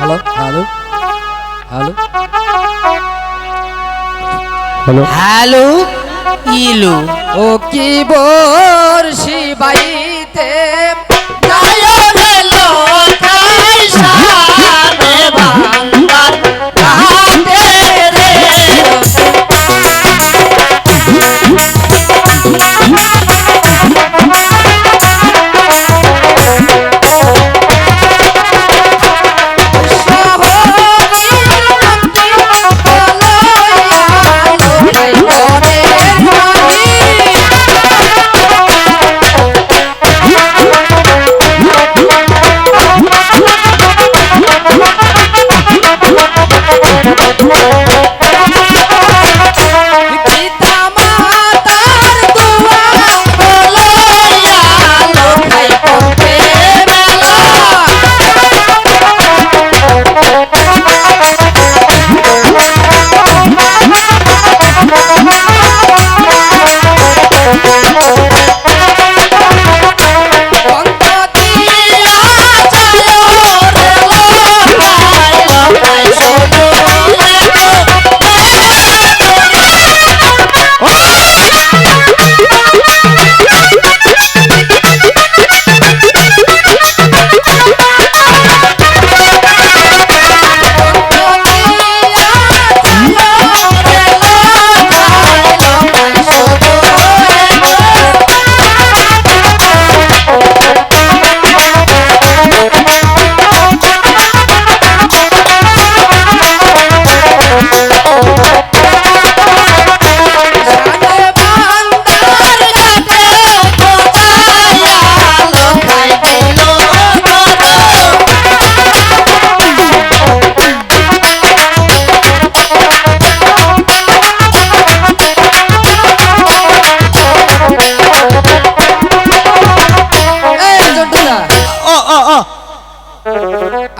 Hello hello hello hello hello ইলু ও কি বর্ষি বাইতে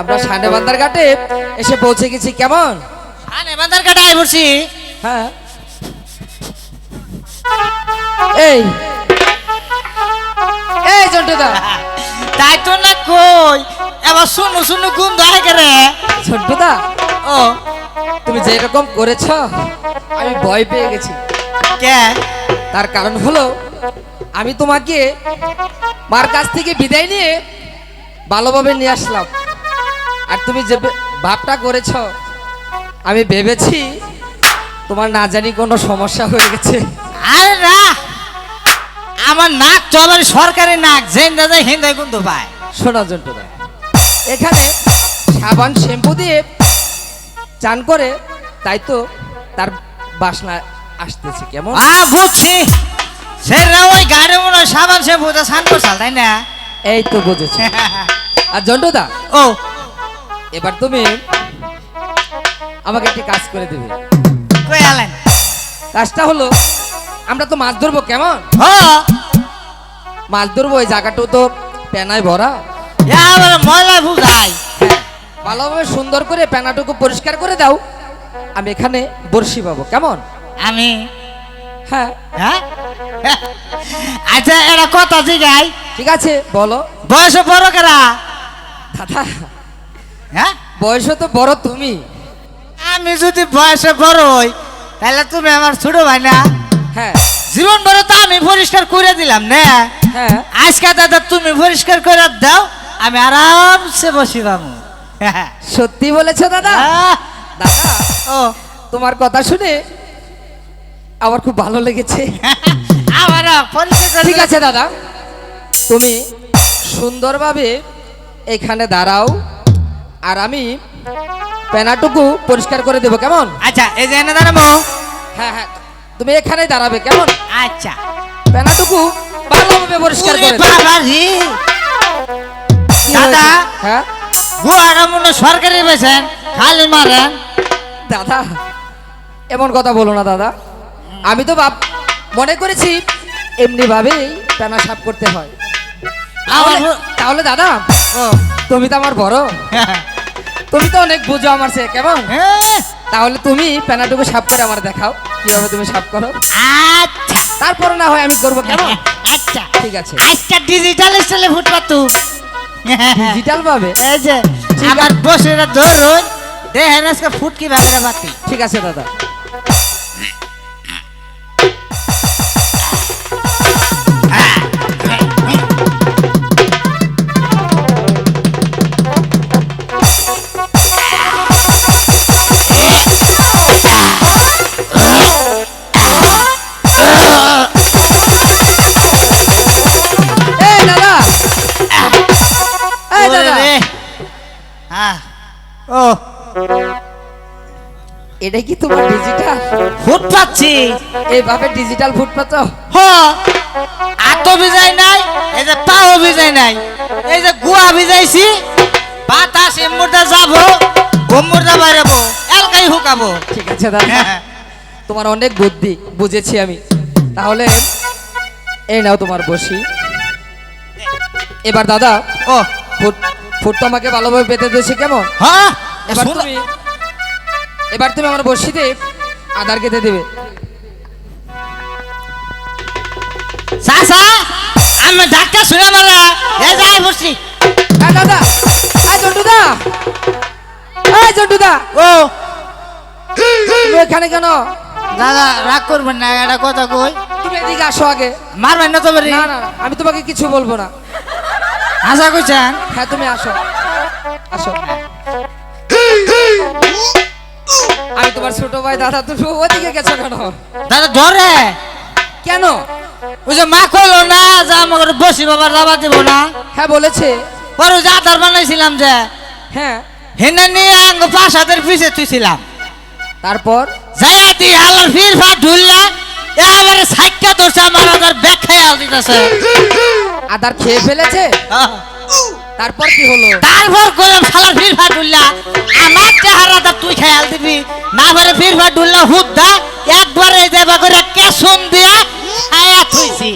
আমরা সানে বান্দার ঘাটে এসে পৌঁছে গেছি কেমন? আনে বান্দার কাটা আই পড়ছি হ্যাঁ। এই। এই জন্টুদা। তাই তো না কই এবার শুনু শুনু গুণ দয় করে ঝন্টুদা ও। তুমি যেরকম করেছ আমি ভয় পেয়ে গেছি। কে? তার কারণ হলো আমি তোমাকে মার কাছ থেকে বিদায় নিয়ে ভালোভাবে নিয়ে আসলাম। আর তুমি যে ভাবটা করেছ আমি ভেবেছি তোমার না জানি কোনো সমস্যা হয়ে গেছে। আরে না আমার নাক চলার সরকারি নাক জেন দাদা হিন্দায় গুণ পায় শোনা জন্টুদা এখানে সাবান শ্যাম্পু দিয়ে চান করে তাই তো তার বাসনা আসতেছে কেমন? আ বুঝছি। সেরা ওই গাড়ি মনে সাবান সে বোঝা সান করছাল তাই না? এই তো বুঝেছি। আর জন্টুদা? ও। এবার তুমি আমাকে একটি কাজ করে দেবে। কাজটা হলো আমরা তো মাছ ধরবো কেমন? মাছ ধরবো ওই জায়গাটাও তো পেনায় ভরা। ময়লা বুঝাই হ্যাঁ ভালোভাবে সুন্দর করে পেনাটুকু পরিষ্কার করে দাও। আমি এখানে বড়শি পাবো কেমন? আমি? হ্যাঁ। হ্যাঁ? আচ্ছা এটা কথা জিগাই ঠিক আছে বলো। বয়স বড় কেরা? দাদা হ্যাঁ? বয়স তো বড় তুমি। আমি যদি বয়সে বড় হই তাহলে তুমি আমার ছোট ভাই না? হ্যাঁ। জীবন বড় তো আমি পরিষ্কার করে দিলাম না? হ্যাঁ। আজকে দাদা তুমি পরিষ্কার করে দাও আমি আরামসে বসি বামু সত্যি বলেছ দাদা? দাদা ও। তোমার কথা শুনে আমার খুব ভালো লেগেছে। আমার পরিষ্কার ঠিক আছে দাদা। তুমি সুন্দরভাবে এখানে দাঁড়াও আর আমি পেনাটুকু পরিষ্কার করে দেবো কেমন? আচ্ছা এই যে এনে দাঁড়াবো। হ্যাঁ হ্যাঁ তুমি এখানে দাঁড়াবে কেমন? আচ্ছা। পেনাটুকু ভালোভাবে পরিষ্কার করে দাদা। হ্যাঁ? গুয়াটা মনে সরকারি বেছেন খালি মারেন। দাদা এমন কথা বলো না দাদা। আমি তো বাপ মনে করেছি এমনি ভাবেই পেনা সাফ করতে হয়। তাহলে দাদা তুমি তো আমার বড়। তুমি তো অনেক বুঝো আমার সে কেমন হ্যাঁ, তাহলে তুমি পেনাটুকু সাফ করে আমার দেখাও কীভাবে তুমি সাফ করো। আচ্ছা। তারপরে না হয় আমি করব কেমন আচ্ছা। ঠিক আছে। আজকে ডিজিটাল স্টাইলে ফুটপাত তু। ডিজিটাল পাবে? এই যে আমার বসে ধরুন দেখেন আজকে ফুটকি বাগেরা বাতি। ঠিক আছে দাদা। এটা কি তোমার ডিজিটাল ফুট পাচ্ছি এইভাবে ডিজিটাল ফুড পাচ্ছ হ আতো ভিজাই নাই এই যে পাও ভিজাই নাই। এই যে গুয়া ভিজাইছি বাতাস এমুরটা যাব গম্মুরটা বাইরাবো এলকাই হুকাবো ঠিক আছে দাদা। তোমার অনেক বুদ্ধি বুঝেছি আমি। তাহলে এই নাও তোমার বসি। এবার দাদা ও। ফুট ফুট তো আমাকে ভালোভাবে পেতে দিয়েছে কেমন? হ্যাঁ এবার। তুমি এবার তুমি আমার বসিতে আধার কেটে দেবে। আমি ডাক্তার শুনে মারা এ যাই বসছি হ্যাঁ দাদা হ্যাঁ জন্টুদা। হ্যাঁ জন্টুদা। ও। তুমি এখানে কেন? দাদা রাগ করবেন না এটা কথা কই। তুমি এদিকে আসো আগে। মারবেন না তো না, আমি তোমাকে কিছু বলব না। আশা করছেন? হ্যাঁ তুমি আসো। আসো। আমি তোমার ছোট ভাই দাদা তুমি ওদিকে গেছো কেন? দাদা ধরে। কেন? ওই যে মা কইলো না যে আমাকে বসি বাবার দাবা দিব না। হ্যাঁ বলেছে। পরে যে আধার বানাইছিলাম যে হ্যাঁ। হেনে নিয়ে আঙ্গ পাঁচ হাতের পিছে তুইছিলাম তারপর? যাইয়া দি আল্লাহর ফির ফা ঢুললা এবারে সাইকা ধরছে আমার আধার আল দিতেছে। আদার খেয়ে ফেলেছে? তারপর কি হলো? তারপর কইলাম শালার ফির ফা ঢুললা আমার চেহারাটা তুই খেয়াল দিবি। না করে ফির ফা ঢুললা হুদ্দা একবারে দেবা করে কেসন দিয়া খায়া থুইছি।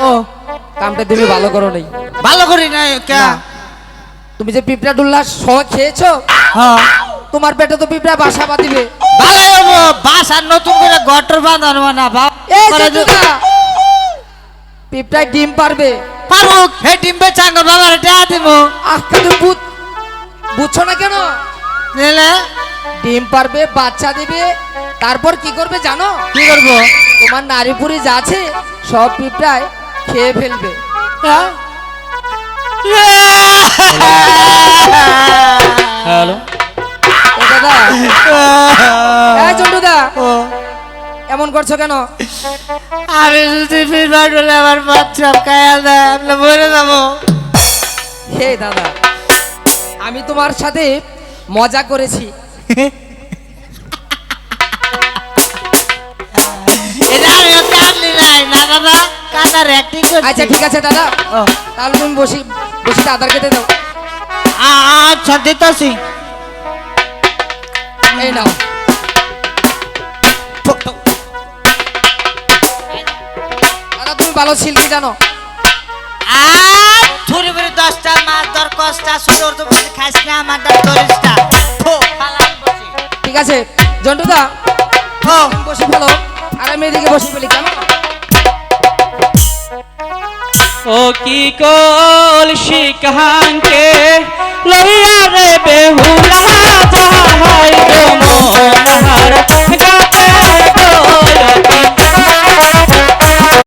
ও কামটা তুমি ভালো করো নেই। ভালো করি না কে? তুমি যে পিঁপড়া ডুল্লা সহ খেয়েছো হ্যাঁ। তোমার পেটে তো পিঁপড়া বাসা বাঁধিবে। ভালো বাসার নতুন করে গটর বাঁধানো না এই দি- পিঁপড়ায় ডিম পারবে? পারুক হে ডিম্বে চাঙ্গ বাবার টেয়া দিব। আজকে তুমি বুঝ বুঝছ না কেন? নিলে ডিম পারবে বাচ্চা দিবে। তারপর কি করবে জানো? কি করব? তোমার নারী পুরি যা আছে সব পিঁপড়ায় খেয়ে ফেলবে। হ্যাঁ? হ্যালো? দাদা এই চন্ডুদা ও, এমন করছ কেন? আমি যদি ফিরবার হলে আমার বাচ্চা কায়াল দেয় আমি বলে যাব। হে দাদা আমি তোমার সাথে মজা করেছি। আচ্ছা ঠিক আছে দাদা। তাহলে তুমি বসি বসিতে আধার কেটে দাও। আ- আচ্ছা দিতেছি। এই নাও। ভালো শিল্পী জানো? আর থুরি বুড়ি দশটা মাছ দর কষ্টা সুদর তো বসে না আমার দর দরিসটা থো, পালাই বসি। ঠিক আছে জন্টুদা বসে ফেলো আর আমি এদিকে বসে ফেলি কেমন? ও কি কলসি কাহাঙ্কে লইয়া রে বেহুলা যাহাই